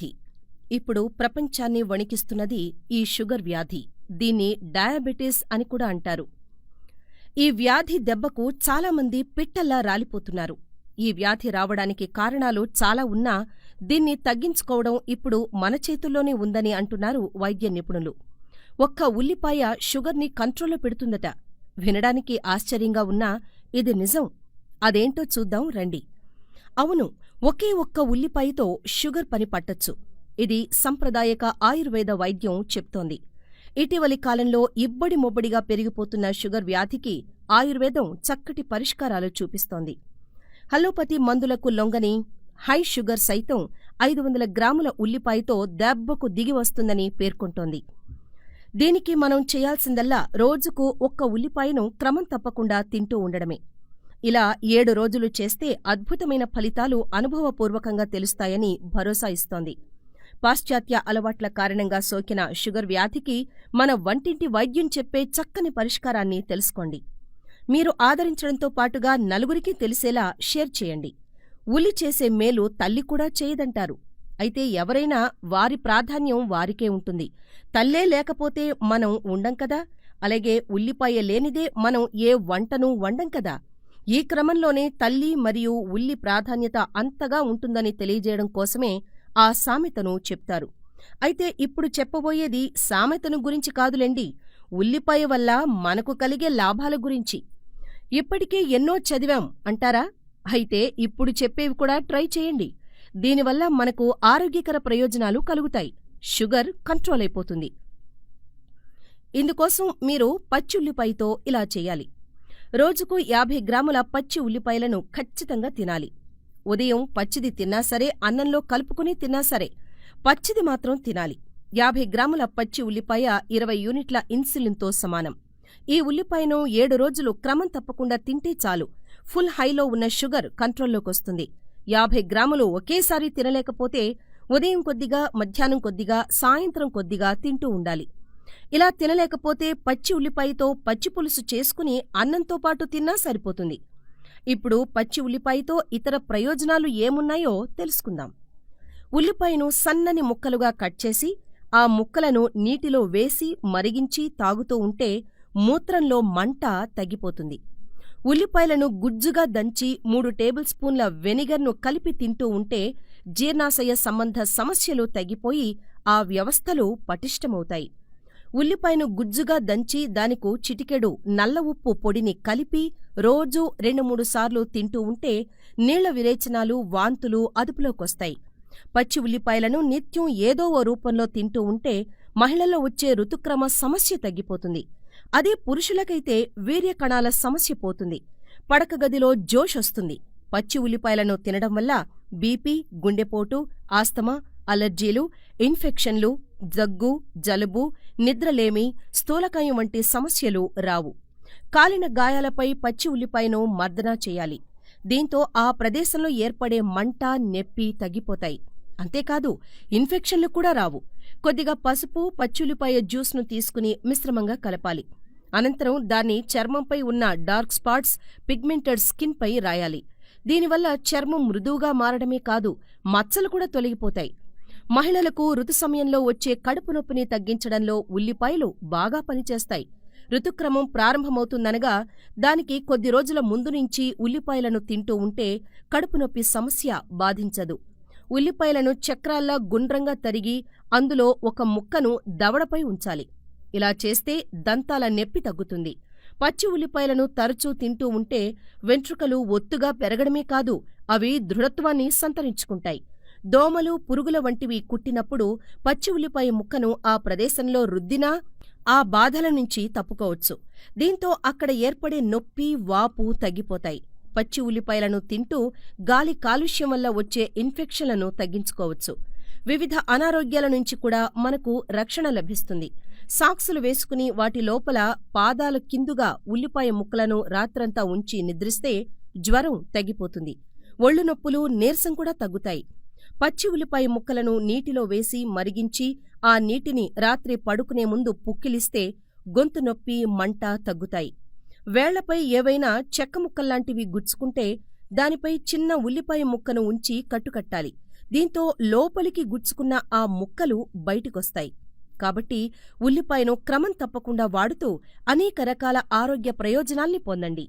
వ్యాధి. ఇప్పుడు ప్రపంచాన్ని వణికిస్తున్నది ఈ షుగర్ వ్యాధి. దీన్ని డయాబెటిస్ అని కూడా అంటారు. ఈ వ్యాధి దెబ్బకు చాలామంది పిట్టల్లా రాలిపోతున్నారు. ఈ వ్యాధి రావడానికి కారణాలు చాలా ఉన్నా దీన్ని తగ్గించుకోవడం ఇప్పుడు మన చేతుల్లోనే ఉందని అంటున్నారు వైద్య నిపుణులు. ఒక్క ఉల్లిపాయ షుగర్ని కంట్రోల్లో పెడుతుందట. వినడానికి ఆశ్చర్యంగా ఉన్నా ఇది నిజం. అదేంటో చూద్దాం రండి. అవును ఒకే ఒక్క ఉల్లిపాయతో షుగర్ పని పట్టొచ్చు. ఇది సంప్రదాయక ఆయుర్వేద వైద్యం చెప్తోంది. ఇటీవలి కాలంలో ఇబ్బడి మొబ్బడిగా పెరిగిపోతున్న షుగర్ వ్యాధికి ఆయుర్వేదం చక్కటి పరిష్కారాలు చూపిస్తోంది. హలోపతి మందులకు లొంగని హై షుగర్ సైతం ఐదు వందల గ్రాముల ఉల్లిపాయతో దెబ్బకు దిగి వస్తుందని పేర్కొంటోంది. దీనికి మనం చేయాల్సిందల్లా రోజుకు ఒక్క ఉల్లిపాయను క్రమం తప్పకుండా తింటూ ఉండడమే. ఇలా ఏడు రోజులు చేస్తే అద్భుతమైన ఫలితాలు అనుభవపూర్వకంగా తెలుస్తాయని భరోసా ఇస్తోంది. పాశ్చాత్య అలవాట్ల కారణంగా సోకిన షుగర్ వ్యాధికి మన వంటింటి వైద్యం చెప్పే చక్కని పరిష్కారాన్ని తెలుసుకోండి. మీరు ఆదరించడంతో పాటుగా నలుగురికి తెలిసేలా షేర్ చేయండి. ఉలి చేసే మేలు తల్లి కూడా చేయదంటారు. అయితే ఎవరైనా వారి ప్రాధాన్యం వారికే ఉంటుంది. తల్లే లేకపోతే మనం ఉండం కదా? అలాగే ఉల్లిపాయ లేనిదే మనం ఏ వంటను వండం కదా? ఈ క్రమంలోనే తల్లి మరియు ఉల్లి ప్రాధాన్యత అంతగా ఉంటుందని తెలియజేయడం కోసమే ఆ సామెతను చెప్తారు. అయితే ఇప్పుడు చెప్పబోయేది సామెతను గురించి కాదులేండి ఉల్లిపాయ వల్ల మనకు కలిగే లాభాల గురించి. ఇప్పటికే ఎన్నో చదివాం అంటారా? అయితే ఇప్పుడు చెప్పేవి కూడా ట్రై చేయండి. దీనివల్ల మనకు ఆరోగ్యకర ప్రయోజనాలు కలుగుతాయి. షుగర్ కంట్రోల్ అయిపోతుంది. ఇందుకోసం మీరు పచ్చి ఉల్లిపాయతో ఇలా చేయాలి. రోజుకు యాభై గ్రాముల పచ్చి ఉల్లిపాయలను ఖచ్చితంగా తినాలి. ఉదయం పచ్చిది తిన్నా సరే అన్నంలో కలుపుకుని తిన్నా సరే పచ్చిది మాత్రం తినాలి. యాభై గ్రాముల పచ్చి ఉల్లిపాయ ఇరవై యూనిట్ల ఇన్సులిన్తో సమానం. ఈ ఉల్లిపాయను ఏడు రోజులు క్రమం తప్పకుండా తింటే చాలు. ఫుల్ హైలో ఉన్న షుగర్ కంట్రోల్లోకొస్తుంది. యాభై గ్రాములు ఒకేసారి తినలేకపోతే ఉదయం కొద్దిగా మధ్యాహ్నం కొద్దిగా సాయంత్రం కొద్దిగా తింటూ ఉండాలి. ఇలా తినలేకపోతే పచ్చి ఉల్లిపాయతో పచ్చి పులుసు చేసుకుని అన్నంతో పాటు తిన్నా సరిపోతుంది. ఇప్పుడు పచ్చి ఉల్లిపాయతో ఇతర ప్రయోజనాలు ఏమున్నాయో తెలుసుకుందాం. ఉల్లిపాయను సన్నని ముక్కలుగా కట్ చేసి ఆ ముక్కలను నీటిలో వేసి మరిగించి తాగుతూ ఉంటే మూత్రంలో మంట తగ్గిపోతుంది. ఉల్లిపాయలను గుజ్జుగా దంచి మూడు టేబుల్ స్పూన్ల వెనిగర్ను కలిపి తింటూ ఉంటే జీర్ణాశయ సంబంధ సమస్యలు తగ్గిపోయి ఆ వ్యవస్థలు పటిష్టమవుతాయి. ఉల్లిపాయను గుజ్జుగా దంచి దానికు చిటికెడు నల్ల ఉప్పు పొడిని కలిపి రోజూ రెండు మూడు సార్లు తింటూ ఉంటే నీళ్ళ విరేచనాలు వాంతులు అదుపులోకొస్తాయి. పచ్చి ఉల్లిపాయలను నిత్యం ఏదో ఓ రూపంలో తింటూ ఉంటే మహిళల్లో వచ్చే ఋతుక్రమ సమస్య తగ్గిపోతుంది. అదే పురుషులకైతే వీర్యకణాల సమస్య పోతుంది. పడక గదిలో జోష్ వస్తుంది. పచ్చి ఉల్లిపాయలను తినడం వల్ల బీపీ గుండెపోటు ఆస్తమా అలర్జీలు ఇన్ఫెక్షన్లు జగ్గు జలుబు నిద్రలేమి స్థూలకాయం వంటి సమస్యలు రావు. కాలిన గాయాలపై పచ్చి ఉల్లిపాయను మర్దనా చేయాలి. దీంతో ఆ ప్రదేశంలో ఏర్పడే మంట నెప్పి తగ్గిపోతాయి. అంతేకాదు ఇన్ఫెక్షన్లు కూడా రావు. కొద్దిగా పసుపు పచ్చుల్లిపాయ జ్యూస్ను తీసుకుని మిశ్రమంగా కలపాలి. అనంతరం దాన్ని చర్మంపై ఉన్న డార్క్ స్పాట్స్ పిగ్మెంటెడ్ స్కిన్పై రాయాలి. దీనివల్ల చర్మం మృదువుగా మారడమే కాదు మచ్చలు కూడా తొలగిపోతాయి. మహిళలకు ఋతు సమయంలో వచ్చే కడుపు నొప్పిని తగ్గించడంలో ఉల్లిపాయలు బాగా పనిచేస్తాయి. ఋతుక్రమం ప్రారంభమవుతుందనగా దానికి కొద్ది రోజుల ముందు నుంచి ఉల్లిపాయలను తింటూ ఉంటే కడుపు నొప్పి సమస్య బాధించదు. ఉల్లిపాయలను చక్రాల్లా గుండ్రంగా తరిగి అందులో ఒక ముక్కను దవడపై ఉంచాలి. ఇలా చేస్తే దంతాల నొప్పి తగ్గుతుంది. పచ్చి ఉల్లిపాయలను తరచూ తింటూ ఉంటే వెంట్రుకలు ఒత్తుగా పెరగడమే కాదు అవి దృఢత్వాన్ని సంతరించుకుంటాయి. దోమలు పురుగుల వంటివి కుట్టినప్పుడు పచ్చి ఉల్లిపాయ ముక్కను ఆ ప్రదేశంలో రుద్దినా ఆ బాధల నుంచి తప్పుకోవచ్చు. దీంతో అక్కడ ఏర్పడే నొప్పి వాపు తగ్గిపోతాయి. పచ్చి ఉల్లిపాయలను తింటూ గాలి కాలుష్యం వల్ల వచ్చే ఇన్ఫెక్షన్లను తగ్గించుకోవచ్చు. వివిధ అనారోగ్యాల నుంచి కూడా మనకు రక్షణ లభిస్తుంది. సాక్సులు వేసుకుని వాటి లోపల పాదాల కిందుగా ఉల్లిపాయ ముక్కలను రాత్రంతా ఉంచి నిద్రిస్తే జ్వరం తగ్గిపోతుంది. ఒళ్ళు నొప్పులు నీరసం కూడా తగ్గుతాయి. పచ్చి ఉల్లిపాయ ముక్కలను నీటిలో వేసి మరిగించి ఆ నీటిని రాత్రి పడుకునే ముందు పుక్కిలిస్తే గొంతు నొప్పి మంట తగ్గుతాయి. వేళ్ళపై ఏవైనా చెక్క ముక్కల్లాంటివి గుచ్చుకుంటే దానిపై చిన్న ఉల్లిపాయ ముక్కను ఉంచి కట్టుకట్టాలి. దీంతో లోపలికి గుచ్చుకున్న ఆ ముక్కలు బయటికొస్తాయి. కాబట్టి ఉల్లిపాయను క్రమం తప్పకుండా వాడుతూ అనేక రకాల ఆరోగ్య ప్రయోజనాల్ని పొందండి.